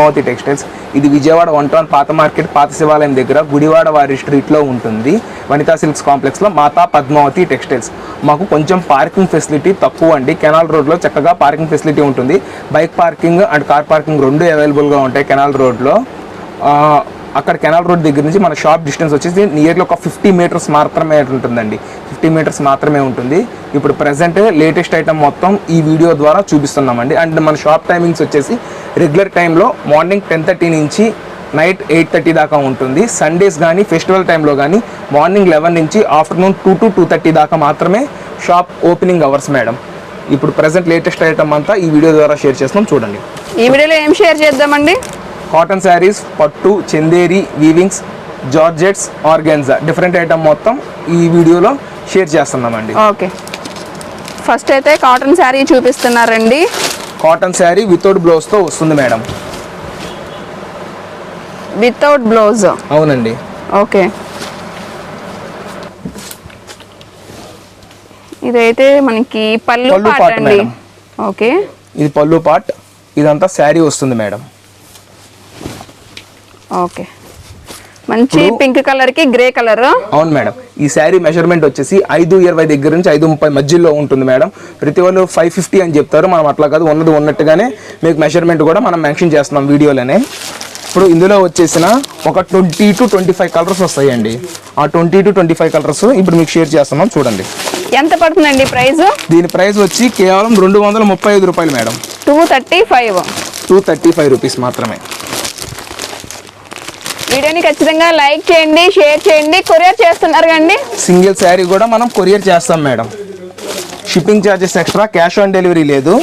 Padmavati textiles. ఇది Vijayawada one town పాత market పాత శివాలయం దగ్గర గుడివాడ వారి స్ట్రీట్లో ఉంటుంది. వనితా సిల్క్స్ కాంప్లెక్స్లో మాతా పద్మావతి టెక్స్టైల్స్. మాకు కొంచెం పార్కింగ్ ఫెసిలిటీ తక్కువ అండి. కెనాల్ రోడ్లో చక్కగా పార్కింగ్ ఫెసిలిటీ ఉంటుంది. Bike parking and car parking రెండు అవైలబుల్గా ఉంటాయి కెనాల్ రోడ్లో. అక్కడ కెనాల్ రోడ్ దగ్గర నుంచి మన షాప్ డిస్టెన్స్ వచ్చేసి నియర్లీ ఒక ఫిఫ్టీ మీటర్స్ మాత్రమే ఉంటుందండి. ఫిఫ్టీ మీటర్స్ మాత్రమే ఉంటుంది. ఇప్పుడు ప్రజెంట్ లేటెస్ట్ ఐటమ్ మొత్తం ఈ వీడియో ద్వారా చూపిస్తున్నామండి. అండ్ మన షాప్ టైమింగ్స్ వచ్చేసి రెగ్యులర్ టైంలో మార్నింగ్ టెన్ థర్టీ నుంచి నైట్ ఎయిట్ థర్టీ దాకా ఉంటుంది. సండేస్ కానీ ఫెస్టివల్ టైంలో కానీ మార్నింగ్ లెవెన్ నుంచి afternoon two to two thirty దాకా మాత్రమే షాప్ ఓపెనింగ్ అవర్స్ మేడం. ఇప్పుడు ప్రజెంట్ లేటెస్ట్ ఐటమ్ అంతా ఈ వీడియో ద్వారా షేర్ చేస్తున్నాం. చూడండి. ఈ వీడియోలో ఏం షేర్ చేద్దామండి? కాటన్ శారీస్ పట్టు Chanderi weavings georgettes organza different item మొత్తం ఈ వీడియోలో షేర్ చేస్తున్నామండి. ఓకే. ఫస్ట్ అయితే కాటన్ శారీ చూపిస్తున్నారండి. కాటన్ శారీ వితౌట్ బ్లౌజ్తో వస్తుంది మేడం. Without blouse? అవునండి. ఓకే. ఇదైతే మనకి పళ్ళు పాట అండి. ఓకే. ఇది పళ్ళు పార్ట్ ఇదంతా శారీ వస్తుంది మేడం. ఓకే. మంచి పింక్ కలర్కి గ్రే కలర్ అవును మేడం. ఈ శారీ మెజర్మెంట్ వచ్చేసి ఐదు ఇరవై దగ్గర నుంచి ఐదు ముప్పై మధ్యలో ఉంటుంది మేడం. ప్రతి వాళ్ళు ఫైవ్ ఫిఫ్టీ అని చెప్తారు. మనం అట్లా కాదు ఉన్నది ఉన్నట్టుగానే మీకు మెజర్మెంట్ కూడా మనం మెన్షన్ చేస్తున్నాం వీడియోలోనే. ఇప్పుడు ఇందులో వచ్చేసిన ఒక twenty to twenty five colours వస్తాయండి. ఆ twenty to twenty five colours ఇప్పుడు మీకు షేర్ చేస్తున్నాం చూడండి. ఎంత పడుతుందండి ప్రైస్ దీని ప్రైస్ వచ్చి కేవలం రెండు వందల ముప్పై ఐదు రూపాయలు madam. Two thirty five two thirty five rupees మాత్రమే. వీడియోని ఖచ్చితంగా లైక్ చేయండి షేర్ చేయండి కొరియర్ చేస్తున్నారు కండి సింగిల్ శారీ కూడా మనం కొరియర్ చేస్తాం madam. Shipping charges extra cash on delivery లేదు.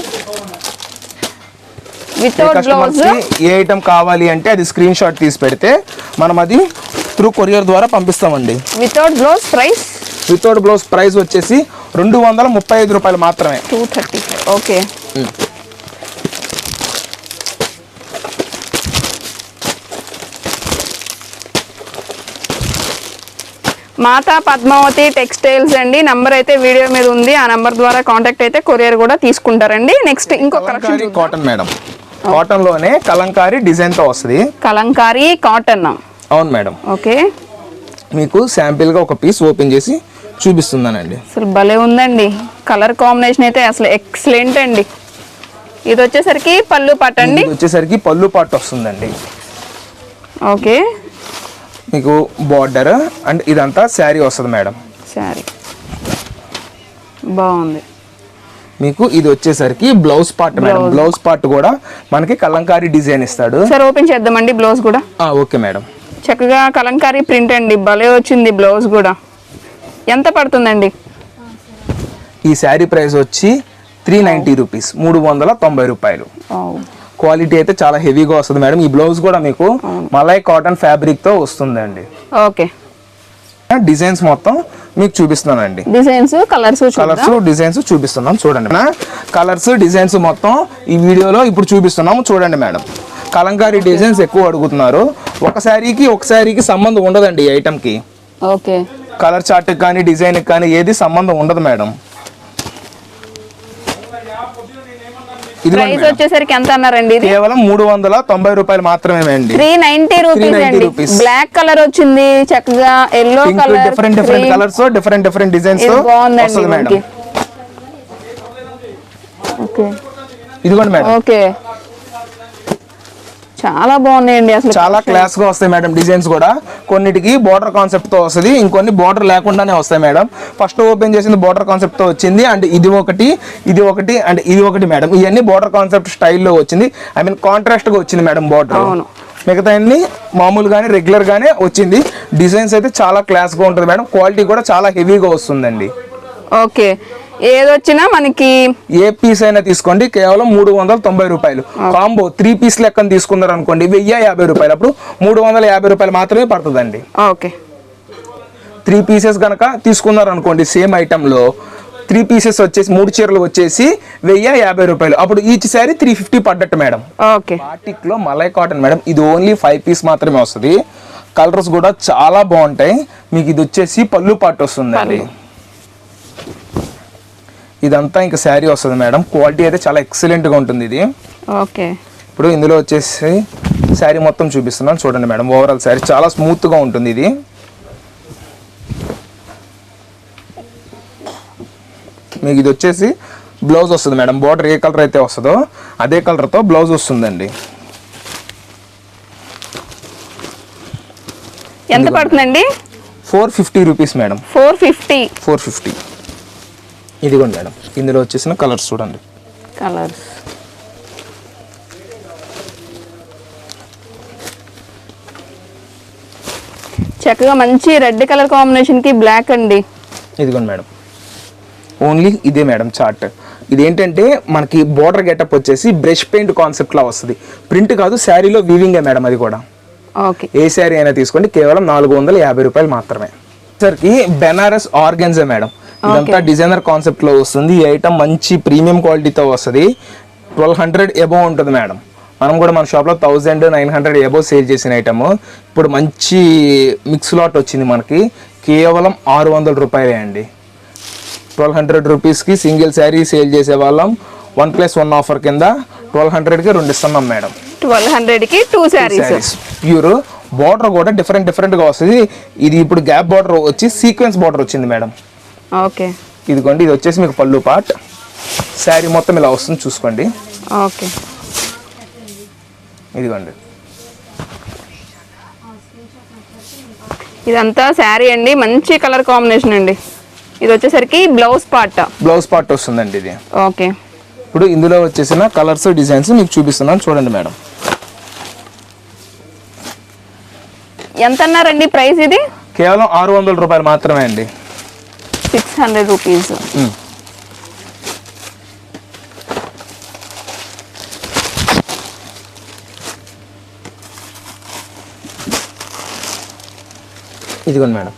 ఏ వితౌట్ బ్లౌజ్ కస్టమర్కి ఏ ఐటమ్ కావాలి అంటే అది స్క్రీన్ షాట్ తీసి పెడితే మనం అది త్రూ కొరియర్ ద్వారా పంపిస్తామండి. Without blouse price without blouse price వచ్చేసి రెండు వందల ముప్పై ఐదు రూపాయలు మాత్రమే. Two thirty okay Mata Padmavati textiles అండి. నంబర్ అయితే వీడియో మీద ఉంది. ఆ నంబర్ ద్వారా కాంటాక్ట్ అయితే కొరియర్ కూడా తీసుకుంటారండి. నెక్స్ట్ ఇంకో కలెక్షన్ కలంకారీ కాటన్ మేడం కాటన్లోనే కలంకారీ డిజైన్తో వస్తుంది. కలంకారీ కాటన్ అవును మేడం ఓకే. మీకు శాంపిల్గా ఒక పీస్ ఓపెన్ చేసి చూపిస్తున్నానండి. అసలు భలే ఉందండి. కలర్ కాంబినేషన్ అయితే అసలు ఎక్సలెంట్ అండి. ఇది వచ్చేసరికి పళ్ళు పట్టండి ఇది వచ్చేసరికి పళ్ళు పాటు వస్తుందండి. ఓకే. మీకు బార్డర్ అండ్ ఇదంతా శారీ వస్తుంది మేడం. సరే బాగుంది. మీకు ఇది వచ్చేసరికి blouse part madam. Blouse part కూడా మనకి కలంకారీ డిజైన్ ఇస్తాడు. సరే ఓపెన్ చేద్దామండి బ్లౌజ్ కూడా. ఆ, ఓకే మేడం. చక్కగా కలంకారీ ప్రింట్ అండి. భలే వచ్చింది బ్లౌజ్ కూడా. ఎంత పడుతుందండి? ఈ శారీ ప్రైస్ వచ్చి త్రీ నైంటీ రూపీస్ మూడు వందల తొంభై రూపాయలు. క్వాలిటీ అయితే చాలా హెవీగా వస్తుంది మేడం. ఈ బ్లౌజ్ కూడా మీకు మలై కాటన్ ఫ్యాబ్రిక్తో వస్తుందండి. ఓకే. డిజైన్స్ మొత్తం మీకు చూపిస్తున్నానండి. డిజైన్స్ కలర్స్ కలర్స్ డిజైన్స్ చూపిస్తున్నాం. చూడండి కలర్స్ డిజైన్స్ మొత్తం ఈ వీడియోలో ఇప్పుడు చూపిస్తున్నాము. చూడండి మేడం. కలంకారీ డిజైన్స్ ఎక్కువ అడుగుతున్నారు. ఒక శారీకి ఒక శారీకి సంబంధం ఉండదండి ఈ ఐటమ్కి ఓకే. కలర్ చార్ట్ కానీ డిజైన్ కానీ ఏది సంబంధం ఉండదు మేడం. ప్రైస్ వచ్చేసరికి ఎంత అన్నారండి ఇది? కేవలం మూడు వందల తొంభై రూపాయలు మాత్రమే అండి. త్రీ నైన్టీ రూపీస్ 390 అండి. బ్లాక్ కలర్ వచ్చింది చక్కగా yellow colour different different colours different different designs బాగుందండి మేడం ఓకే. ఇదిగోండి మేడం ఓకే. చాలా బాగున్నాయండి అసలు చాలా క్లాస్గా వస్తాయి మేడం డిజైన్స్ కూడా. కొన్నిటికి బోర్డర్ కాన్సెప్ట్తో వస్తుంది. ఇంకొన్ని బోర్డర్ లేకుండానే వస్తాయి మేడం. ఫస్ట్ ఓపెన్ చేసింది బోర్డర్ కాన్సెప్ట్తో వచ్చింది. అండ్ ఇది ఒకటి ఇది ఒకటి అండ్ ఇది ఒకటి మేడం. ఇవన్నీ బోర్డర్ కాన్సెప్ట్ స్టైల్లో వచ్చింది. ఐ మీన్ కాంట్రాస్ట్గా వచ్చింది మేడం బోర్డర్ అవును. మిగతా అన్ని మామూలుగానే రెగ్యులర్గానే వచ్చింది. డిజైన్స్ అయితే చాలా క్లాస్గా ఉంటుంది మేడం. క్వాలిటీ కూడా చాలా హెవీగా వస్తుందండి. ఓకే. ఏదొచ్చినా మనకి ఏ పీస్ అయినా తీసుకోండి కేవలం మూడు వందల తొంభై రూపాయలు. కాంబో త్రీ పీస్ లెక్కన తీసుకున్నారు అనుకోండి వెయ్యి యాభై రూపాయలు. అప్పుడు మూడు వందల యాభై రూపాయలు మాత్రమే పడుతుందండి. ఓకే. త్రీ పీసెస్ కనుక తీసుకున్నారు అనుకోండి సేమ్ ఐటెంలో త్రీ పీసెస్ వచ్చేసి మూడు చీరలు వచ్చేసి వెయ్యి యాభై రూపాయలు. అప్పుడు ఈచ్ శారీ త్రీ ఫిఫ్టీ పడ్డట్టు మేడం. ఓకే. బాటిక్లో మలై కాటన్ మేడం ఇది ఓన్లీ ఫైవ్ పీస్ మాత్రమే వస్తుంది. కలర్స్ కూడా చాలా బాగుంటాయి. మీకు ఇది వచ్చేసి పళ్ళు పాటు వస్తుందండి. ఇదంతా ఇంకా శారీ వస్తుంది మేడం. క్వాలిటీ అయితే చాలా ఎక్సలెంట్గా ఉంటుంది ఇది. ఓకే. ఇప్పుడు ఇందులో వచ్చేసి శారీ మొత్తం చూపిస్తున్నాను చూడండి మేడం. ఓవరాల్ శారీ చాలా స్మూత్గా ఉంటుంది ఇది. మీకు ఇది వచ్చేసి బ్లౌజ్ వస్తుంది మేడం. బార్డర్ ఏ కలర్ అయితే వస్తుందో అదే కలర్తో బ్లౌజ్ వస్తుందండి. ఎంత పడుతుందండి? Four fifty rupees madam. Four fifty four fifty ఇదిగోండి మేడం. ఇందులో వచ్చేసిన కలర్స్ చూడండి. కలర్స్. చక్కగా మంచి రెడ్ కలర్ కాంబినేషన్కి బ్లాక్ అండి. ఇదిగోండి మేడం. ఓన్లీ ఇదే మేడం చార్ట్. ఇదేంటంటే మనకి బోర్డర్ గెటప్ వచ్చేసి బ్రష్ పెయింట్ కాన్సెప్ట్లా వస్తుంది. ప్రింట్ కాదు శారీలో వీవింగే మేడం అది కూడా. ఓకే. ఏ శారీ అయినా తీసుకోండి కేవలం నాలుగు వందల యాభై రూపాయలు మాత్రమే. సరికి బెనారస్ ఆర్గన్జా మేడం. ఇదంతా డిజైనర్ కాన్సెప్ట్లో వస్తుంది. ఈ ఐటమ్ మంచి ప్రీమియం క్వాలిటీతో వస్తుంది. ట్వెల్వ్ హండ్రెడ్ ఎబో ఉంటుంది మేడం. మనం కూడా మన షాప్లో thousand nine hundred above sale చేసిన ఐటమ్ ఇప్పుడు మంచి మిక్స్ లాట్ వచ్చింది మనకి. కేవలం ఆరు వందల రూపాయలే అండి. ట్వెల్వ్ హండ్రెడ్ రూపీస్కి సింగిల్ శారీ సేల్ చేసే వాళ్ళం. వన్ ప్లస్ వన్ ఆఫర్ కింద ట్వెల్వ్ హండ్రెడ్కి రెండు ఇస్తున్నాం మేడం. ట్వెల్వ్ హండ్రెడ్కి టూ శారీస్ ప్యూర్ బార్డర్ కూడా డిఫరెంట్ డిఫరెంట్గా వస్తుంది. ఇది ఇప్పుడు గ్యాప్ బార్డర్ వచ్చి సీక్వెన్స్ బార్డర్ వచ్చింది మేడం. ఓకే ఇదిగోండి ఇది వచ్చేసి మీకు పళ్ళు పార్ట్ శారీ మొత్తం ఇలా వస్తుంది చూసుకోండి. ఓకే ఇదిగోండి. ఇదంతా శారీ అండి మంచి కలర్ కాంబినేషన్ అండి. ఇది వచ్చేసరికి బ్లౌజ్ పార్ట్. బ్లౌజ్ పార్ట్ వస్తుందండి ఇది. ఓకే ఇప్పుడు ఇందులో వచ్చేసిన కలర్స్ డిజైన్స్ మీకు చూపిస్తున్నాను చూడండి మేడం. ఎంత అన్నారండి ప్రైస్ ఇది? కేవలం ఆరు వందల రూపాయలు మాత్రమే అండి. Hundred rupees um. ఇదిగోండి మేడం.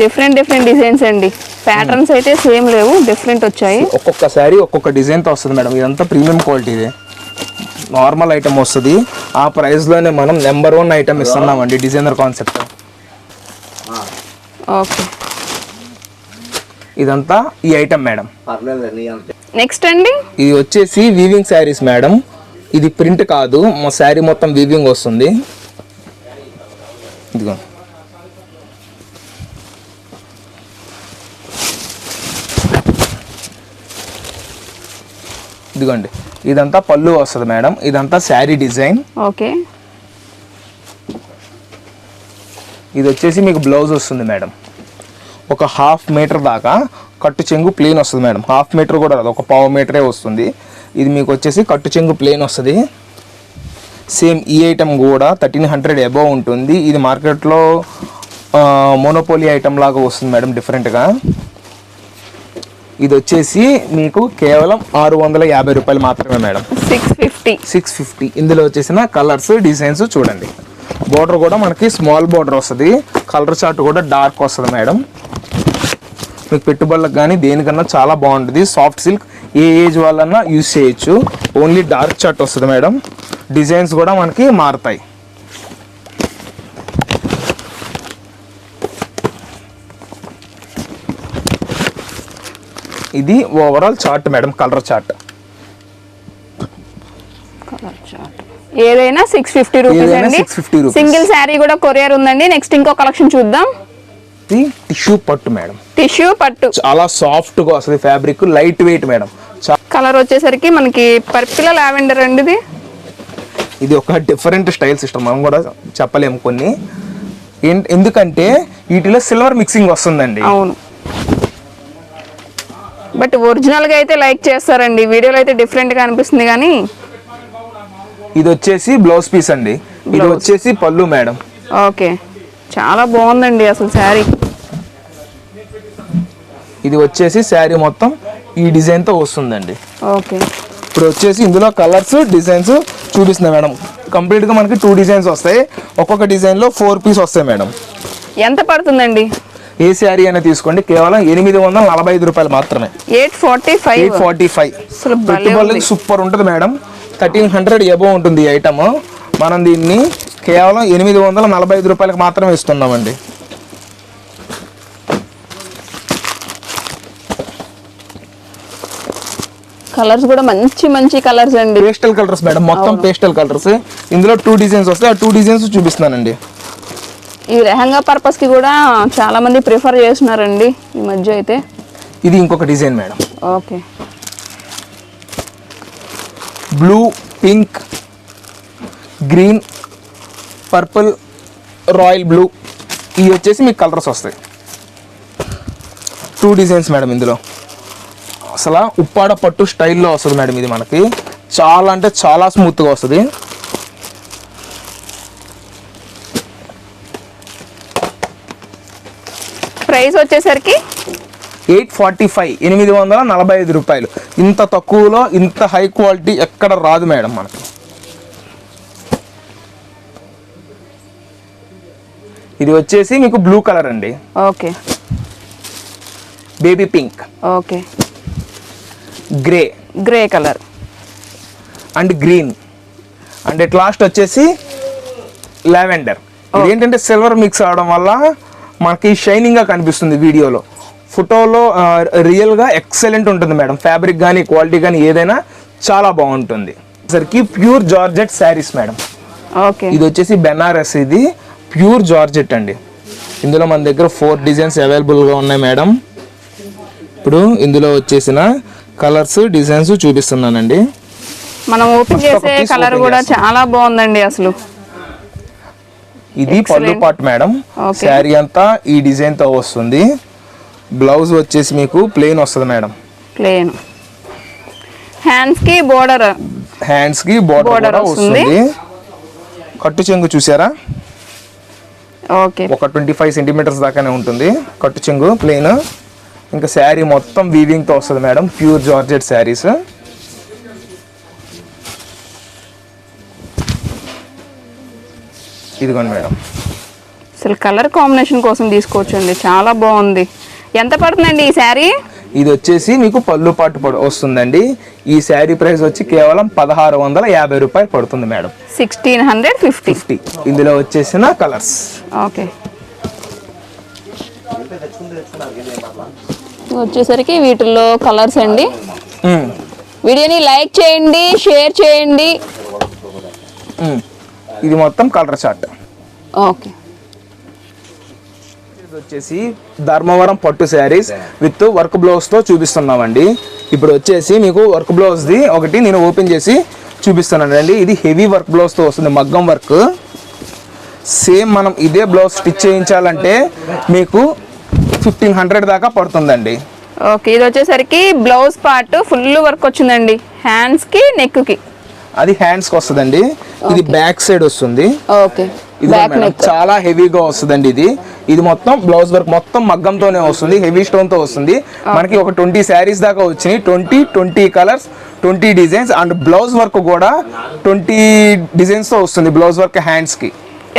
డిఫరెంట్ డిఫరెంట్ డిజైన్స్ అండి. ప్యాటర్న్స్ అయితే సేమ్ లేవు డిఫరెంట్ వచ్చాయి. ఒక్కొక్క శారీ ఒక్కొక్క డిజైన్తో వస్తుంది మేడం. ఇదంతా ప్రీమియం క్వాలిటీ ఇది. నార్మల్ ఐటమ్ వస్తుంది. ఆ ప్రైస్లోనే మనం నెంబర్ వన్ ఐటమ్ ఇస్తున్నామండి డిజైనర్ కాన్సెప్ట్ ఓకే. ఇదంతా ఈ ఐటమ్ మేడం నెక్స్ట్ అండి? ఇది వచ్చేసి వీవింగ్ శారీస్ మేడం ఇది ప్రింట్ కాదు మా శారీ మొత్తం వీవింగ్ వస్తుంది. ఇదిగో. ఇదిగోండి. ఇదంతా పళ్ళు వస్తుంది మేడం. ఇదంతా శారీ డిజైన్. ఓకే. ఇది వచ్చేసి మీకు బ్లౌజ్ వస్తుంది మేడం. ఒక హాఫ్ మీటర్ దాకా కట్టు చెంగు ప్లేన్ వస్తుంది మేడం. హాఫ్ మీటర్ కూడా రాదు ఒక పావు మీటరే వస్తుంది. ఇది మీకు వచ్చేసి కట్టు చెంగు ప్లేన్ వస్తుంది. సేమ్ ఈ ఐటమ్ కూడా థర్టీన్ హండ్రెడ్ అబవ్ ఉంటుంది. ఇది మార్కెట్లో మోనోపోలీ ఐటమ్ లాగా వస్తుంది మేడం డిఫరెంట్గా. ఇది వచ్చేసి మీకు కేవలం ఆరు వందల యాభై రూపాయలు మాత్రమే madam. Six fifty six fifty ఇందులో వచ్చేసిన కలర్స్ డిజైన్స్ చూడండి. బోర్డర్ కూడా మనకి స్మాల్ బోర్డర్ వస్తుంది. కలర్ చార్ట్ కూడా డార్క్ వస్తుంది మేడం. మీకు పెట్టుబడులకు కానీ దేనికన్నా చాలా బాగుంటుంది. సాఫ్ట్ సిల్క్ ఏ ఏజ్ వాళ్ళన్నా యూజ్ చేయొచ్చు. ఓన్లీ డార్క్ చార్ట్ వస్తుంది మేడం. డిజైన్స్ కూడా మనకి మారుతాయి. ఇది overall chart madam colour chart colour chart ఏదైనా సిక్స్ ఫిఫ్టీ రూపీస్ అండి. 650 rupees. సింగిల్ శారీ కూడా కొరియర్ ఉందండి. నెక్స్ట్ ఇంకో కలెక్షన్ చూద్దాం. టిష్యూ పట్టు మేడం టిష్యూ పట్టు. చాలా సాఫ్ట్గా వస్తుంది fabric light weight madam colour వచ్చేసరికి మనకి పర్పిల్ లావెండర్ అండి ఇది ఇది ఒక డిఫరెంట్ స్టైల్ సిస్టమ్ మనం కూడా చెప్పలేము కొన్ని. ఎందుకంటే వీటిలో సిల్వర్ మిక్సింగ్ వస్తుందండి. అవును. బట్ ఒరిజినల్గా అయితే లైక్ చేస్తారండి. వీడియోలో అయితే డిఫరెంట్గా అనిపిస్తుంది కానీ ఇది వచ్చేసి బ్లౌజ్ పీస్ అండి. ఇది. వచ్చేసి పళ్ళు మేడం. ఓకే. చాలా బాగుందండి అసలు శారీ. ఇది వచ్చేసి శారీ మొత్తం ఈ డిజైన్తో వస్తుందండి. ఓకే. ఇప్పుడు వచ్చేసి ఇందులో కలర్స్ డిజైన్స్ చూపిస్తున్నాయి మేడం. కంప్లీట్గా మనకి టూ డిజైన్స్ వస్తాయి. ఒక్కొక్క డిజైన్లో ఫోర్ పీస్ వస్తాయి మేడం. ఎంత పడుతుందండి? ఏ శారీ అయినా తీసుకోండి. కేవలం ఎనిమిది వందల నలభై ఐదు రూపాయలు మాత్రమే. Eight forty five. Eight forty five. పెట్టుబడులకి. Super ఉంటుంది మేడం. థర్టీన్ హండ్రెడ్ ఎబో ఉంటుంది ఈ ఐటమ్. మనం దీన్ని కేవలం ఎనిమిది వందల నలభై ఐదు రూపాయలకు మాత్రమే ఇస్తున్నామండి. కలర్స్ కూడా మంచి మంచి కలర్స్ అండి. Pastel colours madam. మొత్తం పేస్టల్ కలర్స్. ఇందులో టూ డిజైన్స్ వస్తాయి. ఆ టూ డిజైన్స్ చూపిస్తున్నానండి. ఈ లెహంగా పర్పస్కి కూడా చాలా మంది ప్రిఫర్ చేస్తున్నారండి ఈ మధ్య అయితే. ఇది ఇంకొక design madam. Okay. Blue pink green purple royal blue ఇవి వచ్చేసి మీకు కలర్స్ వస్తాయి. టూ డిజైన్స్ మేడం ఇందులో. అసలు ఉప్పాడ పట్టు స్టైల్లో వస్తుంది మేడం ఇది మనకి. చాలా అంటే చాలా స్మూత్గా వస్తుంది. ప్రైస్ వచ్చేసరికి ఎయిట్ ఫార్టీ ఫైవ్ ఎనిమిది వందల నలభై ఐదు రూపాయలు. ఇంత తక్కువలో ఇంత హై క్వాలిటీ ఎక్కడ రాదు మేడం మనకి. ఇది వచ్చేసి మీకు బ్లూ కలర్ అండి. Okay. Baby pink okay. Grey grey colour and green and at last వచ్చేసి లావెండర్ ఏంటంటే సిల్వర్ మిక్స్ అవడం వల్ల మనకి షైనింగ్గా కనిపిస్తుంది వీడియోలో. ఫోటోలో రియల్గా ఎక్సలెంట్ ఉంటుంది మేడం. ఫ్యాబ్రిక్ కానీ క్వాలిటీ కానీ ఏదైనా చాలా బాగుంటుంది. సరికి pure georgette saris madam. Okay. ఇది వచ్చేసి బెనారస్ ఇది. ప్యూర్ జార్జెట్ అండి. ఇందులో మన దగ్గర ఫోర్ డిజైన్స్ అవైలబుల్గా ఉన్నాయి మేడం. ఇప్పుడు ఇందులో వచ్చేసిన కలర్స్ డిజైన్స్ చూపిస్తున్నానండి. మనం ఓపెన్ చేసే కలర్ కూడా. చాలా బాగుందండి అసలు. ఇది పళ్ళు. Pot madam. శారీ అంతా ఈ డిజైన్తో వస్తుంది. బ్లౌజ్ వచ్చేసి మీకు ప్లెయిన్ వస్తుంది మేడం ప్లేన్ హ్యాండ్స్కి బోర్డర్ హ్యాండ్స్కి బోర్డర్ వస్తుంది. కట్టు చెంగు చూసారా? ఓకే ఒక ట్వంటీ ఫైవ్ సెంటీమీటర్స్ దాకానే ఉంటుంది. కట్టు చెంగు ప్లెయిన్ ఇంకా శారీ మొత్తం వీవింగ్తో వస్తుంది మేడం ప్యూర్ జార్జెట్ శారీస్ ఇదిగోండి మేడం. అసలు కలర్ కాంబినేషన్ కోసం తీసుకోవచ్చండి. చాలా బాగుంది. ఎంత పడుతుందండి ఈ శారీ? ఇది వచ్చేసి మీకు పళ్ళు పాటు వస్తుందండి. ఈ శారీ ప్రైస్ వచ్చి కేవలం పదహారు వందల యాభై రూపాయలు పడుతుంది madam. Sixteen hundred fifty. Fifty. ఇందులో వచ్చేసిన కలర్స్. ఓకే. వచ్చేసరికి వీటిల్లో కలర్స్ అండి. వీడియోని లైక్ చేయండి షేర్ చేయండి. ఇది మొత్తం కలర్ చార్ట్. ఓకే. ఇది వచ్చేసి ధర్మవరం పట్టు శారీస్ విత్ వర్క్ బ్లౌజ్తో చూపిస్తున్నామండి. ఇప్పుడు వచ్చేసి మీకు వర్క్ బ్లౌజ్ ది ఒకటి నేను ఓపెన్ చేసి చూపిస్తున్నానండి. ఇది హెవీ వర్క్ బ్లౌజ్తో వస్తుంది మగ్గం వర్క్. సేమ్ మనం ఇదే బ్లౌజ్ స్టిచ్ చేయించాలంటే మీకు ఫిఫ్టీన్ హండ్రెడ్ దాకా పడుతుందండి. ఓకే ఇది వచ్చేసరికి బ్లౌజ్ పార్ట్ ఫుల్ వర్క్ వచ్చిందండి. హ్యాండ్స్ కి నెక్కి అది వస్తుందండి. ఇది బ్యాక్ సైడ్ వస్తుంది. ఓకే చాలా హెవీగా వస్తుందండి ఇది. ఇది మొత్తం బ్లౌజ్ వర్క్ మొత్తం మగ్గంతోనే వస్తుంది. హెవీ స్టోన్తో వస్తుంది. మనకి ఒక ట్వంటీ శారీస్ దాకా వచ్చినాయి. Twenty twenty colours twenty designs and blouse work కూడా ట్వంటీ డిజైన్స్తో వస్తుంది బ్లౌజ్ వర్క్ హ్యాండ్స్కి.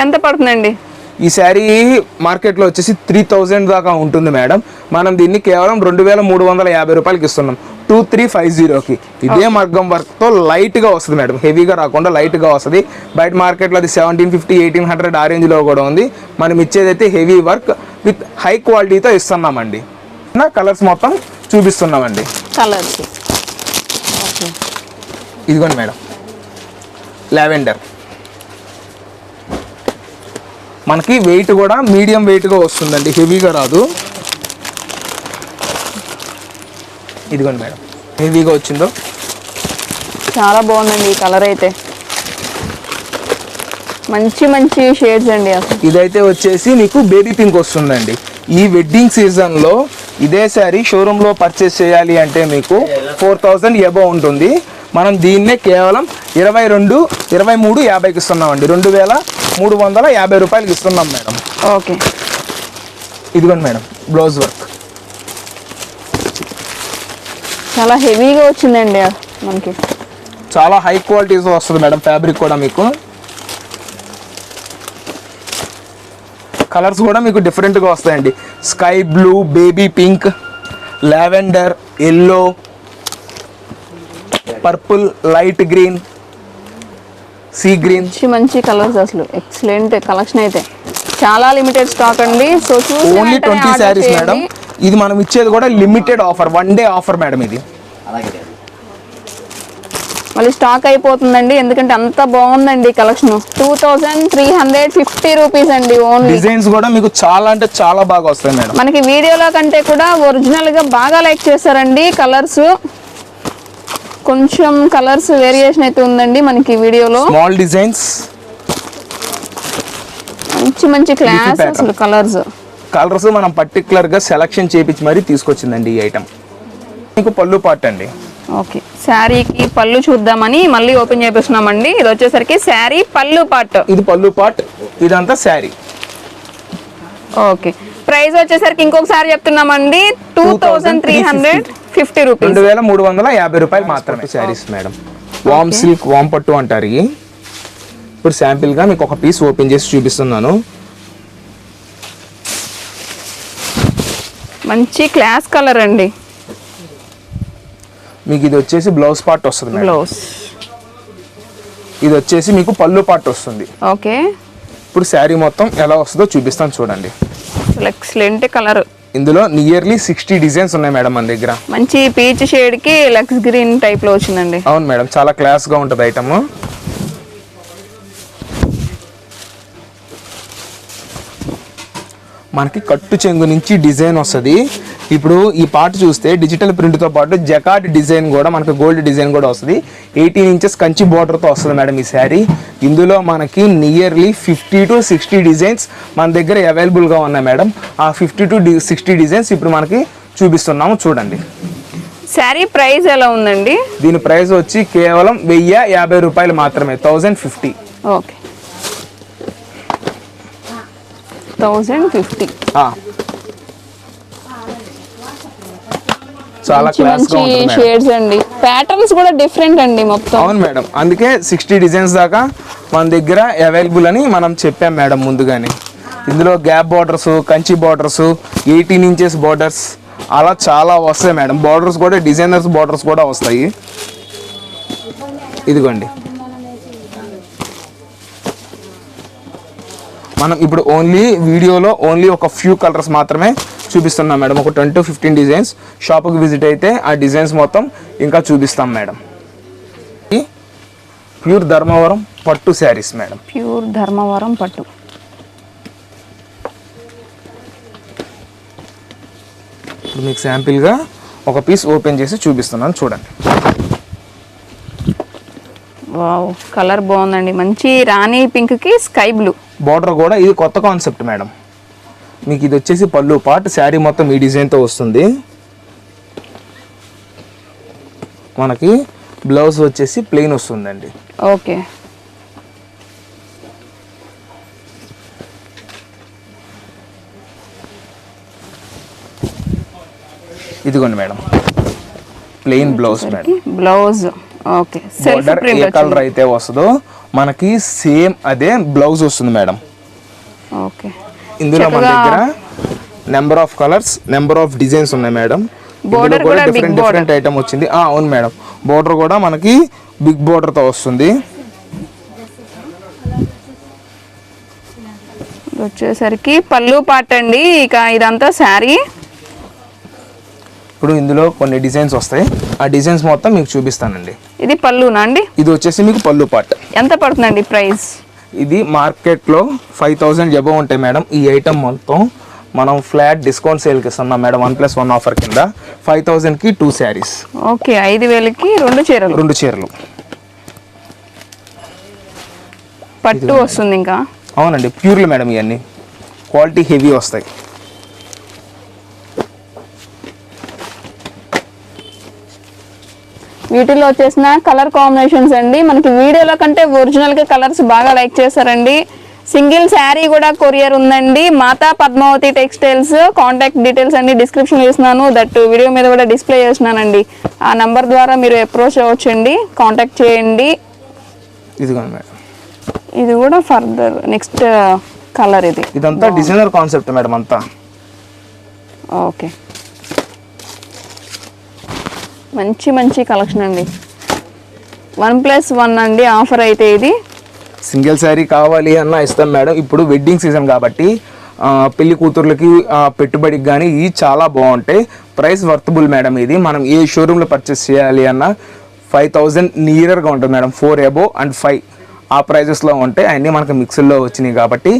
ఎంత పడుతుందండి? ఈ శారీ మార్కెట్లో వచ్చేసి త్రీ థౌజండ్ దాకా ఉంటుంది మేడం. మనం దీన్ని కేవలం రెండు వేల మూడు వందల యాభై రూపాయలకి ఇస్తున్నాం. టూ త్రీ ఫైవ్ జీరోకి ఇదే మగ్గం వర్క్తో లైట్గా వస్తుంది మేడం. హెవీగా రాకుండా లైట్గా వస్తుంది. బయట మార్కెట్లో అది సెవెంటీన్ ఫిఫ్టీ ఎయిటీన్ హండ్రెడ్ ఆ రేంజ్లో కూడా ఉంది. మనం ఇచ్చేదైతే హెవీ వర్క్ విత్ హై క్వాలిటీతో ఇస్తున్నామండి. కలర్స్ మొత్తం చూపిస్తున్నామండి. కలర్స్. ఇదిగోండి మేడం. లావెండర్. మనకి వెయిట్ కూడా మీడియం వెయిట్గా వస్తుందండి. హెవీగా రాదు. ఇదిగోండి మేడం. హెవీగా వచ్చిందో? చాలా బాగుందండి ఈ కలర్ అయితే. మంచి మంచి షేడ్స్ అండి ఇదైతే వచ్చేసి మీకు బేబీ పింక్ వస్తుందండి. ఈ వెడ్డింగ్ సీజన్లో ఇదే శారీ షోరూంలో పర్చేస్ చేయాలి అంటే మీకు ఫోర్ థౌజండ్ ఎబో ఉంటుంది. మనం దీన్నే కేవలం ఇరవై రెండు ఇరవై మూడు యాభైకి ఇస్తున్నామండి. రెండు వేల మూడు వందల యాభై రూపాయలకి ఇస్తున్నాం మేడం. ఓకే. ఇదిగోండి మేడం బ్లౌజ్ వర్క్ చాలా హెవీగా వచ్చిందండి మనకి. చాలా హై క్వాలిటీస్ వస్తుంది మేడం ఫ్యాబ్రిక్ కూడా మీకు. కలర్స్ కూడా మీకు డిఫరెంట్గా వస్తాయండి. Sky blue baby pink lavender yellow purple light green sea green. మంచి మంచి కలర్స్ అసలు. ఎక్సలెంట్ కలెక్షన్ అయితే. చాలా లిమిటెడ్ స్టాక్ అండి. So only twenty saris. Madam ఇది మనం ఇచ్చేది కూడా limited offer one day offer madam ఇది. మళ్ళీ స్టాక్ అయిపోతుందండి ఎందుకంటే అంత బాగుందండి collection two thousand three hundred fifty rupees అండి ఓన్లీ డిజైన్స్ కూడా మీకు చాలా అంటే చాలా బాగా వస్తాయి మేడం మనకి వీడియోలో కంటే కూడా ఒరిజినల్గా బాగా లైక్ చేశారండి కలర్స్ కొంచెం కలర్స్ వేరియేషన్ అయితే ఉందండి మనకి వీడియోలో. స్మాల్ డిజైన్స్ మంచి మంచి క్లాస్. అసలు కలర్స్ కలర్స్ మనం పర్టికులర్గా సెలక్షన్ చేపించి మరీ తీసుకొచ్చిందండి ఈ ఐటమ్. మీకు పళ్ళు పాట్ అండి. ఓకే. శారీకి పళ్ళు చూద్దామని మళ్ళీ ఓపెన్ చేపిస్తున్నామండి. ఇది వచ్చేసరికి శారీ పళ్ళు పాట్ ఇది పళ్ళు పాట్ ఇదంతా శారీ. ఓకే. ప్రైస్ వచ్చేసరికి ఇంకొకసారి చెప్తున్నామండి. Two thousand three hundred fifty rupees. రెండు వేల మూడు వందల యాభై రూపాయలు మాత్రమే. శారీస్ మేడం. వామ్ సిల్క్ వామ్ పట్టు అంటారు ఇప్పుడు శాంపిల్గా మీకు ఒక పీస్ ఓపెన్ చేసి చూపిస్తున్నాను. మంచి క్లాస్ కలర్ అండి. మీకు ఇది వచ్చేసి బ్లౌజ్ పార్ట్ వస్తుంది బ్లౌజ్. ఇది వచ్చేసి మీకు పళ్ళు పార్ట్ వస్తుంది. ఓకే. ఇప్పుడు శారీ మొత్తం ఎలా వస్తుందో చూపిస్తాను చూడండి. Excellent colour. ఇందులో నియర్లీ సిక్స్టీ డిజైన్స్ ఉన్నాయి మేడం మన దగ్గర. మంచి పీచ్ షేడ్కి లక్స్ గ్రీన్ టైప్లో వచ్చిందండి. అవును మేడం చాలా క్లాస్గా ఉంటుంది ఐటమ్ మనకి కట్టు చెంగు నుంచి డిజైన్ వస్తుంది. ఇప్పుడు ఈ పార్ట్ చూస్తే డిజిటల్ ప్రింట్తో పాటు జకాట్ డిజైన్ కూడా మనకి గోల్డ్ డిజైన్ కూడా వస్తుంది. ఎయిటీన్ ఇంచెస్ కంచి బార్డర్తో వస్తుంది మేడం ఈ శారీ. ఇందులో మనకి nearly fifty to sixty designs మన దగ్గర అవైలబుల్గా ఉన్నాయి మేడం. ఆ ఫిఫ్టీ టు సిక్స్టీ డిజైన్స్ ఇప్పుడు మనకి చూపిస్తున్నాము చూడండి. శారీ ప్రైస్ ఎలా ఉందండి? దీని ప్రైస్ వచ్చి కేవలం వెయ్యి యాభై రూపాయలు మాత్రమే thousand fifty. Okay. Thousand fifty చాలా క్లాస్ షేడ్స్ అండి. ప్యాటర్న్స్ కూడా డిఫరెంట్ అండి మొత్తం. అవును మేడం అందుకే సిక్స్టీ డిజైన్స్ దాకా మన దగ్గర అవైలబుల్ అని మనం చెప్పాం మేడం ముందుగానే. ఇందులో gap borders Kanchi borders eighteen inches borders అలా చాలా వస్తాయి మేడం బార్డర్స్ కూడా డిజైనర్స్ బార్డర్స్ కూడా వస్తాయి. ఇదిగోండి. మనం ఇప్పుడు ఓన్లీ వీడియోలో ఓన్లీ ఒక ఫ్యూ కలర్స్ మాత్రమే చూపిస్తున్నాం మేడం. ఒక ట్వంటీ ఫిఫ్టీన్ డిజైన్స్ షాప్కి విజిట్ అయితే ఆ డిజైన్స్ మొత్తం ఇంకా చూపిస్తాం మేడం. ప్యూర్ ధర్మవరం పట్టు శారీస్ మేడం. ప్యూర్ ధర్మవరం పట్టు. ఇప్పుడు మీకు శాంపిల్గా ఒక పీస్ ఓపెన్ చేసి చూపిస్తున్నాను చూడండి. వావ్ కలర్ బాగుందండి. మంచి రాణి పింక్కి స్కై బ్లూ బార్డర్ కూడా ఇది కొత్త కాన్సెప్ట్ మేడం. మీకు ఇది వచ్చేసి పళ్ళు పాటు శారీ మొత్తం ఈ డిజైన్తో వస్తుంది. మనకి బ్లౌజ్ వచ్చేసి ప్లెయిన్ వస్తుందండి. ఓకే. ఇదిగోండి madam. Plain blouse madam. Blouse. Okay. Print ఏ కలర్ అయితే వస్తుందో మనకి సేమ్ అదే బ్లౌజ్ వస్తుంది మేడం. ఓకే. ఇందులో మన దగ్గర number of colours number of designs ఉన్నాయి మేడం. Border కూడా డిఫరెంట్ డిఫరెంట్ ఐటమ్ వచ్చింది. ఆ, అవును మేడం. బోర్డర్ కూడా మనకి బిగ్ బోర్డర్తో వస్తుంది. వచ్చేసరికి పళ్ళు పాట అండి ఇక ఇదంతా శారీ. ఇప్పుడు ఇందులో కొన్ని డిజైన్స్ వస్తాయి. ఆ డిజైన్స్ మొత్తం మీకు చూపిస్తానండి. ఇది పళ్ళునా అండి? ఇది వచ్చేసి మీకు పళ్ళు పాట్ ఎంత పడుతుందండి ప్రైస్? ఇది మార్కెట్లో ఫైవ్ థౌజండ్ జబో ఉంటాయి మేడం. ఈ ఐటమ్ మొత్తం మనం ఫ్లాట్ డిస్కౌంట్ సేల్కి ఇస్తున్నాం madam. One plus one offer కింద ఫైవ్ థౌజండ్కి టూ శారీస్. ఓకే ఐదు వేలకి రెండు చీరలు. రెండు చీరలు. పట్టు వస్తుంది ఇంకా. అవునండి ప్యూర్లు మేడం ఇవన్నీ. క్వాలిటీ హెవీ వస్తాయి. వీటిలో వచ్చేసిన కలర్ కాంబినేషన్స్ అండి. మనకి వీడియోలో కంటే ఒరిజినల్గా కలర్స్ బాగా లైక్ చేశారండి. సింగిల్ శారీ కూడా కొరియర్ ఉందండి. Mata Padmavati textiles contact details అన్ని డిస్క్రిప్షన్ ఇస్తున్నాను. దట్ వీడియో మీద కూడా డిస్ప్లే చేస్తున్నానండి. ఆ నంబర్ ద్వారా మీరు అప్రోచ్ అవ్వచ్చండి. కాంటాక్ట్ చేయండి. ఇది కూడా ఫర్దర్ నెక్స్ట్ కలర్ ఇది. ఇదంతా డిజైనర్ కాన్సెప్ట్ మేడం అంతా. ఓకే. మంచి మంచి కలెక్షన్ అండి. వన్ ప్లస్ వన్ అండి ఆఫర్ అయితే ఇది. సింగిల్ శారీ కావాలి అన్న ఇస్తాం మేడం. ఇప్పుడు వెడ్డింగ్ సీజన్ కాబట్టి పెళ్ళి కూతుర్లకి పెట్టుబడికి కానీ ఇవి చాలా బాగుంటాయి. ప్రైస్ వర్తబుల్ మేడం ఇది. మనం ఏ షోరూంలో పర్చేస్ చేయాలి అన్న ఫైవ్ థౌజండ్ నియరర్గా ఉంటుంది madam. Four above and five ఆ ప్రైజెస్లో ఉంటాయి అన్నీ మనకు మిక్సర్లో వచ్చినాయి కాబట్టి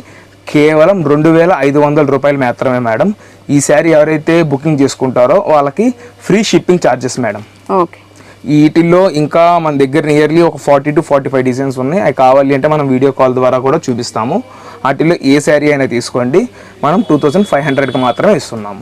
కేవలం రెండు వేల ఐదు వందల రూపాయలు మాత్రమే మేడం. ఈ శారీ ఎవరైతే బుకింగ్ చేసుకుంటారో వాళ్ళకి free shipping charges madam. Okay. వీటిల్లో ఇంకా మన దగ్గర నియర్లీ ఒక forty to forty five designs ఉన్నాయి. అవి కావాలి అంటే మనం వీడియో కాల్ ద్వారా కూడా చూపిస్తాము. వాటిల్లో ఏ శారీ అయినా తీసుకోండి. మనం టూ థౌజండ్ ఫైవ్ హండ్రెడ్కి మాత్రమే ఇస్తున్నాము.